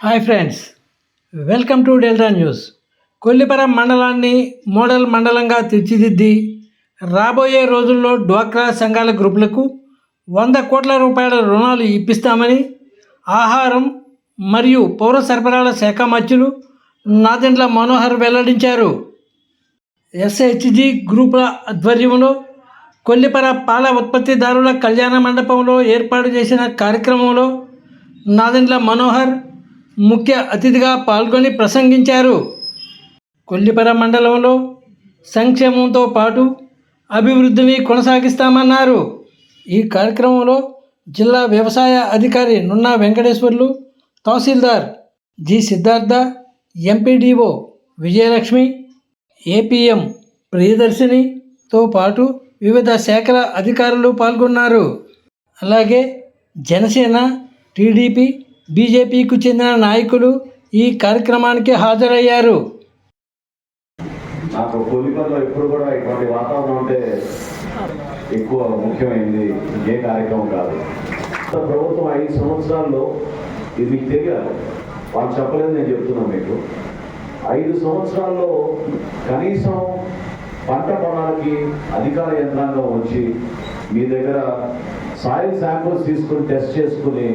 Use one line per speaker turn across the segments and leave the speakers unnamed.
Hi friends welcome to Delta news. Kolliparam మండలాన్ని model మండలంగా తీర్చిదిద్ది రాబోయే రోజుల్లో డ్వాక్రా సంఘాల గ్రూపులకు వంద కోట్ల రూపాయల రుణాలు ఇప్పిస్తామని ఆహారం మరియు పౌర సరఫరాల శాఖ మంత్రులు నాదెండ్ల మనోహర్ వెల్లడించారు. ఎస్హెచ్జి గ్రూపుల ఆధ్వర్యంలో కొల్లిపర పాల ఉత్పత్తిదారుల కళ్యాణ మండపంలో ఏర్పాటు చేసిన కార్యక్రమంలో నాదెండ్ల మనోహర్ ముఖ్య అతిథిగా పాల్గొని ప్రసంగించారు. కొల్లిపర మండలంలో సంక్షేమంతో పాటు అభివృద్ధిని కొనసాగిస్తామన్నారు. ఈ కార్యక్రమంలో జిల్లా వ్యవసాయ అధికారి నున్నా వెంకటేశ్వర్లు తహసీల్దార్ G Siddhartha MPDO Vijayalakshmi APM ప్రియదర్శినితో పాటు వివిధ శాఖల అధికారులు పాల్గొన్నారు. అలాగే జనసేన టీడీపీ బీజేపీకు చెందిన నాయకులు ఈ కార్యక్రమానికి హాజరయ్యారు.
నాకు కొలిపల్లో ఎప్పుడు కూడా ఇటువంటి వాతావరణం అంటే ఎక్కువ ముఖ్యమైనది ఏ కార్యక్రమం కాదు. ప్రభుత్వం ఐదు సంవత్సరాల్లో ఇది మీకు తెలియాలి వాళ్ళు చెప్పలేదు నేను చెప్తున్నాను మీకు. ఐదు సంవత్సరాల్లో కనీసం పంట పొలాలకి అధికార యంత్రాంగం వచ్చి మీ దగ్గర సాయిల్ శాంపుల్స్ తీసుకుని టెస్ట్ చేసుకుని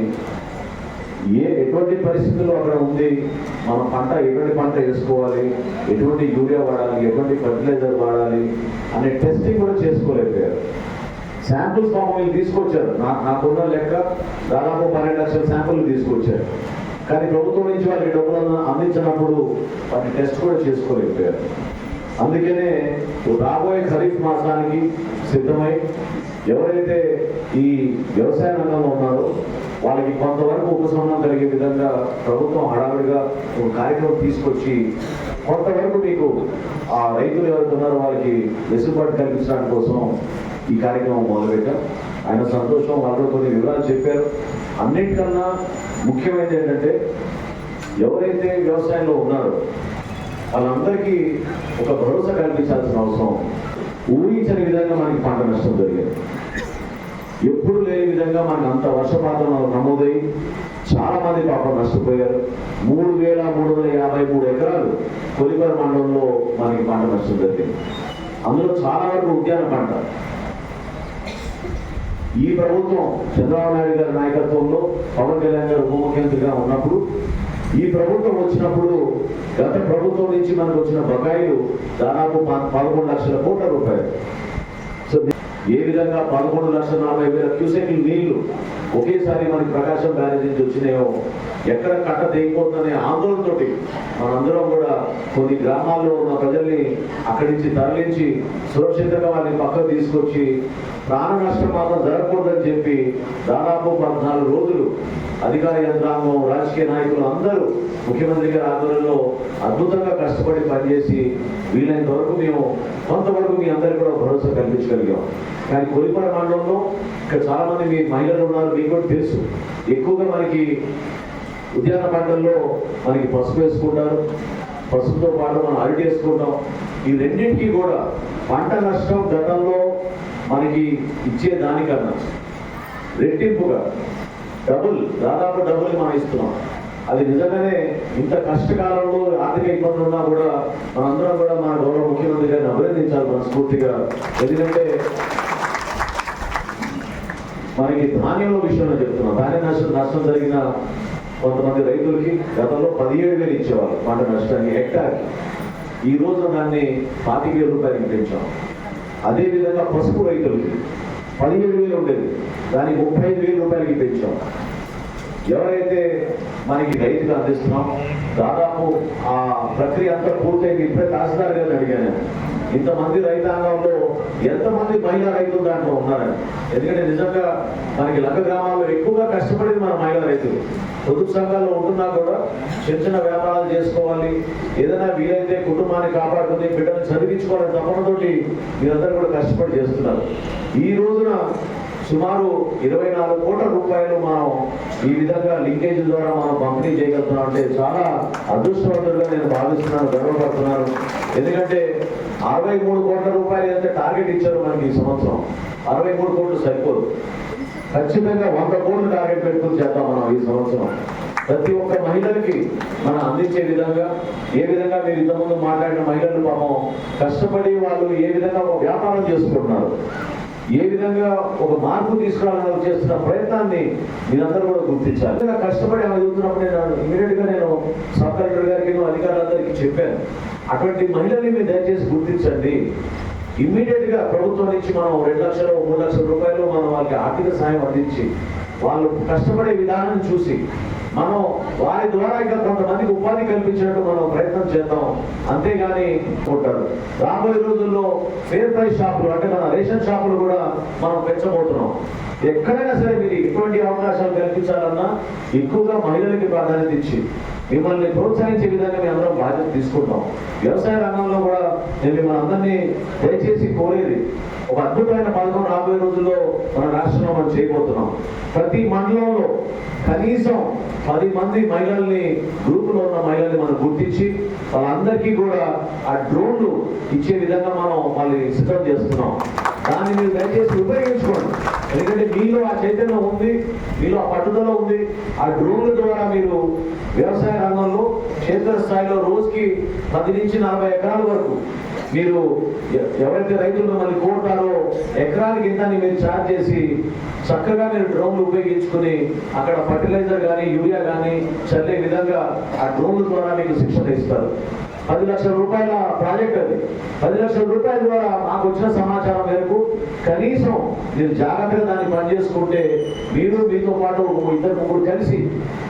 ఏ ఎటువంటి పరిస్థితుల్లో అక్కడ ఉంది? మన పంట ఎటువంటి పంట వేసుకోవాలి? ఎటువంటి యూరియా వాడాలి? ఎటువంటి ఫర్టిలైజర్ వాడాలి? అనే టెస్టింగ్ కూడా చేసుకోలేకపోయారు. శాంపుల్స్ పాపం వీళ్ళు తీసుకొచ్చారు. నా నాకున్న లెక్క దాదాపు పన్నెండు లక్షల శాంపుల్ తీసుకొచ్చారు. కానీ ప్రభుత్వం నుంచి వాళ్ళకి డబ్బులను అందించినప్పుడు వాటి టెస్ట్ కూడా చేసుకోలేకపోయారు. అందుకనే రాబోయే ఖరీఫ్ మాసానికి సిద్ధమై ఎవరైతే ఈ వ్యవసాయ రంగంలో ఉన్నారో వాళ్ళకి కొంతవరకు ఉపశమనం కలిగే విధంగా ప్రభుత్వం హడావిడిగా ఒక కార్యక్రమం తీసుకొచ్చి కొంతవరకు మీకు ఆ రైతులు ఎవరికి ఉన్నారో వాళ్ళకి వెసులుబాటు కల్పించడానికి కోసం ఈ కార్యక్రమం మొదలుపెట్టాం. ఆయన సంతోషం వాళ్ళు కొన్ని వివరాలు చెప్పారు. అన్నిటికన్నా ముఖ్యమైనది ఏంటంటే ఎవరైతే వ్యవసాయంలో ఉన్నారో వాళ్ళందరికీ ఒక భరోసా కల్పించాల్సిన అవసరం. ఊహించని విధంగా మనకి పంట నష్టం జరిగింది. ఎప్పుడు లేని విధంగా మనకు అంత వర్షపాతం నమోదై చాలా మంది పాపం నష్టపోయారు. మూడు వేల మూడు వందల యాభై మూడు ఎకరాలు కొలిపర మండలంలో మనకి పంట నష్టం జరిగింది. అందులో చాలా వరకు ఉద్యాన పంట. ఈ ప్రభుత్వం చంద్రబాబు నాయుడు గారి నాయకత్వంలో పవన్ కళ్యాణ్ గారు ఉప ముఖ్యమంత్రిగా ఉన్నప్పుడు ఈ ప్రభుత్వం వచ్చినప్పుడు గత ప్రభుత్వం నుంచి మనకు వచ్చిన బకాయిలు దాదాపు పదకొండు లక్షల కోట్ల రూపాయలు. సో ఏ విధంగా పదకొండు లక్షల నలభై వేల క్యూసెక్లు నీళ్ళు ఒకేసారి మనకి ప్రకాశం బ్యారేజ్ నుంచి వచ్చినాయో ఎక్కడ కట్ట తెగిపోతుందనే ఆందోళనతోటి మనందరం కూడా కొన్ని గ్రామాల్లో ఉన్న ప్రజల్ని అక్కడి నుంచి తరలించి సురక్షితంగా వాళ్ళని పక్కకు తీసుకొచ్చి ప్రాణ నష్టం మాత్రం జరగకూడదని చెప్పి దాదాపు పద్నాలుగు రోజులు అధికార యంత్రాంగం రాజకీయ నాయకులు అందరూ ముఖ్యమంత్రి గారి ఆధ్వర్యంలో అద్భుతంగా కష్టపడి పనిచేసి వీలైనంత వరకు మేము కొంతవరకు మీ అందరికీ కూడా భరోసా కల్పించగలిగాం. కానీ కొలిపర మండలంలో ఇక్కడ చాలామంది మీ మహిళలు ఉన్నారు మీకు కూడా తెలుసు. ఎక్కువగా మనకి ఉద్యాన పంటల్లో మనకి పసుపు వేసుకుంటారు. పసుపుతో పాటు మనం అరటి వేసుకుంటాం. ఈ రెండింటికి కూడా పంట నష్టం గతంలో మనకి ఇచ్చే దానికన్నా రెట్టింపుగా డబుల్ దాదాపు డబుల్ మనం ఇస్తున్నాం. అది నిజంగానే ఇంత కష్టకాలంలో ఆర్థిక ఇబ్బందులు ఉన్నా కూడా మనందరం కూడా మన గౌరవ ముఖ్యమంత్రి గారిని అభినందించాలి మనస్ఫూర్తిగా. ఎందుకంటే మనకి ధాన్యంలో విషయంలో చెప్తున్నాం. ధాన్య నష్టం నష్టం జరిగిన కొంతమంది రైతులకి గతంలో పదిహేడు వేలు ఇచ్చేవాళ్ళు పంట నష్టాన్ని హెక్టార్ ఈ రోజు దాన్ని పాతిక వేల రూపాయలకి పెంచాం. అదేవిధంగా పసుపు రైతులకి పదిహేడు వేలు ఉండేది. దానికి ముప్పై ఐదు వేల రూపాయలకి పెంచాం. ఎవరైతే మనకి రైతులు అందిస్తున్నాం దాదాపు ఆ ప్రక్రియ అంతా పూర్తయింది. ఇప్పుడే తహసీల్దార్ గారిని అడిగాను ఇంతమంది రైతాంగంలో ఎంతమంది మహిళా రైతులు దాంట్లో ఉన్నారని ఎందుకంటే నిజంగా మనకి లంక గ్రామాల్లో ఎక్కువగా కష్టపడేది మన మహిళా రైతులు. పొదుపు సంఘాల్లో ఉంటున్నా కూడా చిన్న చిన్న వ్యాపారాలు చేసుకోవాలి. ఏదైనా వీలైతే కుటుంబాన్ని కాపాడుకుని బిడ్డలు చదివించుకోవాలని తప్పనతోటి మీరందరూ కూడా కష్టపడి చేస్తున్నారు. ఈ రోజున సుమారు ఇరవై నాలుగు కోట్ల రూపాయలు మనం ఈ విధంగా లింకేజ్ ద్వారా మనం పంపిణీ చేయగలుగుతున్నాం అంటే చాలా అదృష్టవంతులుగా నేను భావిస్తున్నాను గర్వపడుతున్నాను. ఎందుకంటే అరవై మూడు కోట్ల రూపాయలు ఎంత టార్గెట్ ఇచ్చారు మనకి ఈ సంవత్సరం? అరవై మూడు కోట్లు సరిపోదు. ఖచ్చితంగా వంద కోట్లు టార్గెట్ పెట్టుకుని చేద్దాం మనం ఈ సంవత్సరం. ప్రతి ఒక్క మహిళలకి మనం అందించే విధంగా ఏ విధంగా మీరు ఇంతకుముందు మాట్లాడిన మహిళలు పాపం కష్టపడి వాళ్ళు ఏ విధంగా వ్యాపారం చేసుకుంటున్నారు? ఏ విధంగా ఒక మార్పు తీసుకురావాలని చేస్తున్న ప్రయత్నాన్ని మీరందరూ కూడా గుర్తించాలి. ఇలా కష్టపడి ఆమె చదువుతున్నప్పుడు నేను ఇమీడియట్గా నేను సబ్ కలెక్టర్ గారికి అధికారులందరికీ చెప్పాను. అటువంటి మహిళల్ని మీరు దయచేసి గుర్తించండి. ఇమ్మీడియట్గా ప్రభుత్వం నుంచి మనం రెండు లక్షలు మూడు లక్షల రూపాయలు మనం వాళ్ళకి ఆర్థిక సాయం అందించి వాళ్ళు కష్టపడే విధానం చూసి మనం వారి ద్వారా ఇంకా కొంతమందికి ఉపాధి కల్పించినట్టు మనం ప్రయత్నం చేద్దాం. అంతేగాని ఉంటారు రాబోయే రోజుల్లో ఫేర్ ప్రైస్ షాపులు అంటే మన రేషన్ షాపులు కూడా మనం పెంచబోతున్నాం. ఎక్కడైనా సరే మీరు ఎటువంటి అవకాశాలు కల్పించాలన్నా ఎక్కువగా మహిళలకి ప్రాధాన్యత ఇచ్చి మిమ్మల్ని ప్రోత్సహించే విధంగా మేము అందరం బాధ్యత తీసుకుంటాం. వ్యవసాయ రంగంలో కూడా నేను మిమ్మల్ని అందరినీ దయచేసి కోరేది ఒక అద్భుతమైన పథకం రాబోయే రోజుల్లో మన రాష్ట్రంలో మనం చేయబోతున్నాం. ప్రతి మండలంలో కనీసం పది మంది మహిళల్ని గ్రూపులో ఉన్న మహిళల్ని మనం గుర్తించి వాళ్ళందరికీ కూడా ఆ డ్రోన్లు ఇచ్చే విధంగా మనం మళ్ళీ సిద్ధం చేస్తున్నాం. దాన్ని మీరు దయచేసి ఉపయోగించుకోండి. ఎందుకంటే మీలో ఆ చైతన్యం ఉంది మీలో ఆ పట్టుదల ఉంది. ఆ డ్రోన్ల ద్వారా మీరు వ్యవసాయ రంగంలో క్షేత్ర స్థాయిలో రోజుకి పది నుంచి నలభై ఎకరాల వరకు మీరు ఎవరైతే రైతులు మిమ్మల్ని కోరుతారో ఎకరానికి ఇంత మీరు ఛార్జ్ చేసి చక్కగా మీరు డ్రోన్లు ఉపయోగించుకుని అక్కడ ఫర్టిలైజర్ కానీ యూరియా కానీ చల్లే విధంగా ఆ డ్రోన్ల ద్వారా మీకు శిక్షణ ఇస్తారు. పది లక్షల రూపాయల ప్రాజెక్ట్ అది. పది లక్షల రూపాయల ద్వారా మాకు వచ్చిన సమాచారం మేరకు కనీసం మీరు జాగ్రత్తగా దాన్ని పనిచేసుకుంటే మీరు మీతో పాటు ఒక ఇద్దరు ముగ్గురు కలిసి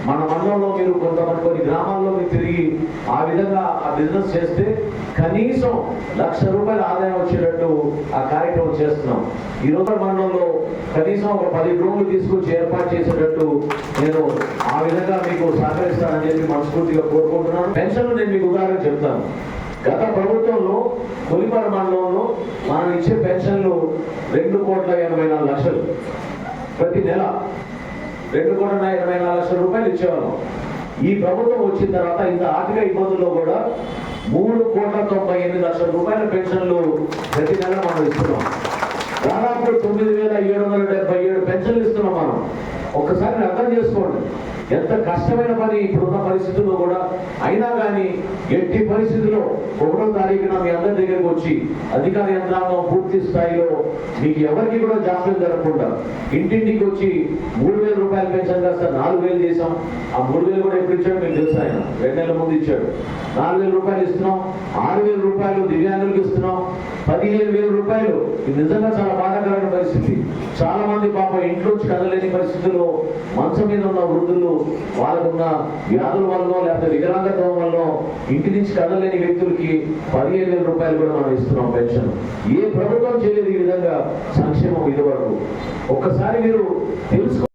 మన మండలంలో మీరు కొంతమంది కొన్ని గ్రామాల్లో మీరు తిరిగి ఆ విధంగా ఆ బిజినెస్ చేస్తే కనీసం లక్ష రూపాయల ఆదాయం వచ్చేటట్టు ఆ కార్యక్రమం చేస్తున్నాం. ఈ రోజు మండలంలో కనీసం ఒక పది డ్రోన్లు తీసుకొచ్చి ఏర్పాటు చేసేటట్టు నేను ఆ విధంగా మీకు సహకరిస్తానని చెప్పి మనస్ఫూర్తిగా కోరుకుంటున్నాను. పెన్షన్లు నేను మీకు ఉదాహరణ చెప్తాను. గత ప్రభుత్వంలో కొలిమర మండలంలో మనం ఇచ్చే పెన్షన్లు రెండు కోట్ల ఎనభై నాలుగు లక్షలు. ప్రతి నెల రెండు కోట్ల ఎనభై నాలుగు లక్షల రూపాయలు ఇచ్చేవాళ్ళం. ఈ ప్రభుత్వం వచ్చిన తర్వాత ఇంత ఆర్థిక ఇబ్బందుల్లో కూడా మూడు కోట్ల తొంభై ఎనిమిది లక్షల రూపాయల పెన్షన్లు ప్రతి నెల మనం ఇస్తున్నాం. దాదాపు తొమ్మిది వేల ఏడు వందల డెబ్బై ఏడు పెన్షన్లు ఇస్తున్నాం మనం. ఒక్కసారి అర్థం చేసుకోండి. ఎంత కష్టమైన పని ఇప్పుడున్న పరిస్థితుల్లో కూడా? అయినా కానీ ఎట్టి పరిస్థితుల్లో ఒకటో తారీఖున మీ అందరి దగ్గరికి వచ్చి అధికార యంత్రాంగం పూర్తి స్థాయిలో మీకు ఎవరికి కూడా జాప్యం జరగకుండా ఇంటింటికి వచ్చి మూడు వేల రూపాయలు పెన్షన్ కాస్త నాలుగు వేలు చేసాం ఆ మూడు వేలు కూడా ఎప్పుడు ఇచ్చాడు? మీకు తెలుసు ఆయన? రెండు నెలల ముందు ఇచ్చాడు. నాలుగు వేల రూపాయలు ఇస్తున్నాం. ఆరు వేల రూపాయలు దివ్యాంగులకు పదిహేను వేల రూపాయలు. ఇది నిజంగా చాలా బాధాకరమైన పరిస్థితి. చాలా మంది పాపం ఇంట్లోంచి కదలేని పరిస్థితుల్లో మంచం మీద ఉన్న వృద్ధులు వాళ్ళకున్న వ్యాధుల వల్ల లేకపోతే వికలాంగత్వం వల్ల ఇంటి నుంచి కదలేని వ్యక్తులకి పదిహేను వేల రూపాయలు కూడా మనం ఇస్తున్నాం పెన్షన్. ఏ ప్రభుత్వం చేయలేదు ఈ విధంగా సంక్షేమం ఇదివరకు ఒక్కసారి మీరు తెలుసుకో